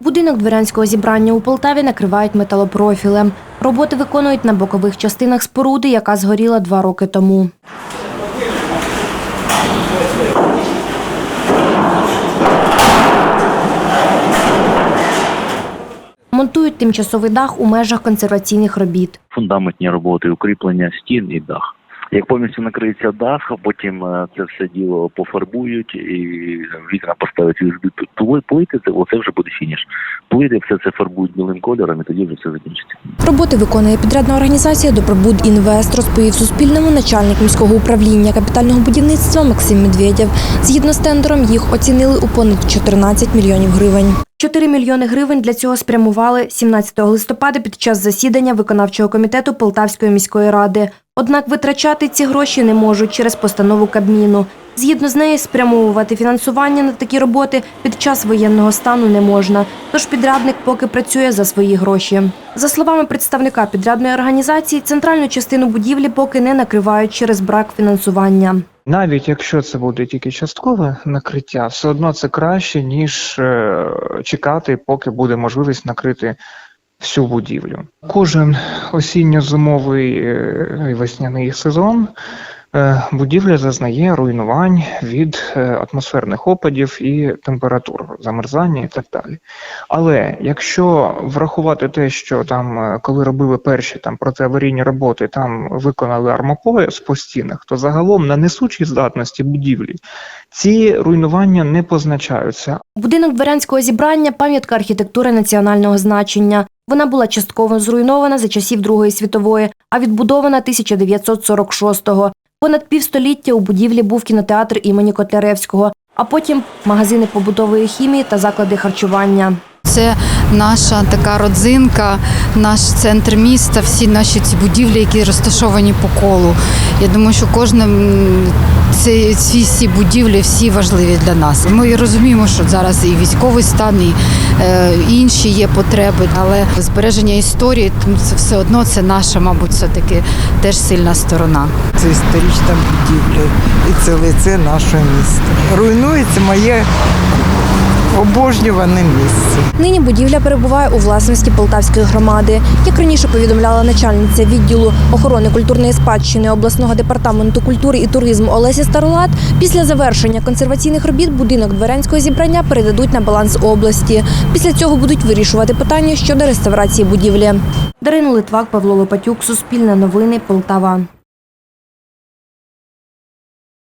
Будинок дворянського зібрання у Полтаві накривають металопрофілем. Роботи виконують на бокових частинах споруди, яка згоріла два роки тому. Монтують тимчасовий дах у межах консерваційних робіт. фундаментні роботи, укріплення стін і дах. Як повністю накриється дах, потім е, це все діло пофарбують і вікна поставлять USB пли- плити, це оце вже буде фініш. Плити все це фарбують білим кольором, і тоді вже все закінчиться. Роботи виконує підрядна організація Добробуд Інвест, розповів Суспільному начальник міського управління капітального будівництва Максим Медведєв. Згідно з тендером, їх оцінили у понад 14 мільйонів гривень. 4 мільйони гривень для цього спрямували 17 листопада під час засідання виконавчого комітету Полтавської міської ради. Однак витрачати ці гроші не можуть через постанову Кабміну. Згідно з нею, спрямовувати фінансування на такі роботи під час воєнного стану не можна. Тож підрядник поки працює за свої гроші. За словами представника підрядної організації, центральну частину будівлі поки не накривають через брак фінансування. Навіть якщо це буде тільки часткове накриття, все одно це краще, ніж е, чекати, поки буде можливість накрити всю будівлю. Кожен осінньо-зимовий е, весняний сезон будівля зазнає руйнувань від е, атмосферних опадів і температур, замерзання і так далі. Але якщо врахувати те, що там, е, коли робили перші там протиаварійні роботи, там виконали армопояс по стінах, то загалом на несучій здатності будівлі ці руйнування не позначаються. Будинок дворянського зібрання пам'ятка архітектури національного значення. Вона була частково зруйнована за часів Другої світової, а відбудована 1946-го. Понад півстоліття у будівлі був кінотеатр імені Котляревського, а потім магазини побутової хімії та заклади харчування. Це наша така родзинка, наш центр міста, всі наші ці будівлі, які розташовані по колу. Я думаю, що кожна ці, всі будівлі всі важливі для нас. Ми розуміємо, що зараз і військовий стан, і інші є потреби, але збереження історії це все одно це наша, мабуть, все таки теж сильна сторона. Це історична будівля і це лице нашого міста. Руйнується моє обожнюване місце. Нині будівля перебуває у власності Полтавської громади. Як раніше повідомляла начальниця відділу охорони культурної спадщини обласного департаменту культури і туризму Олеся Старолат, після завершення консерваційних робіт будинок дворянського зібрання передадуть на баланс області. Після цього будуть вирішувати питання щодо реставрації будівлі. Дарина Литвак, Павло Лопатюк, Суспільне новини, Полтава.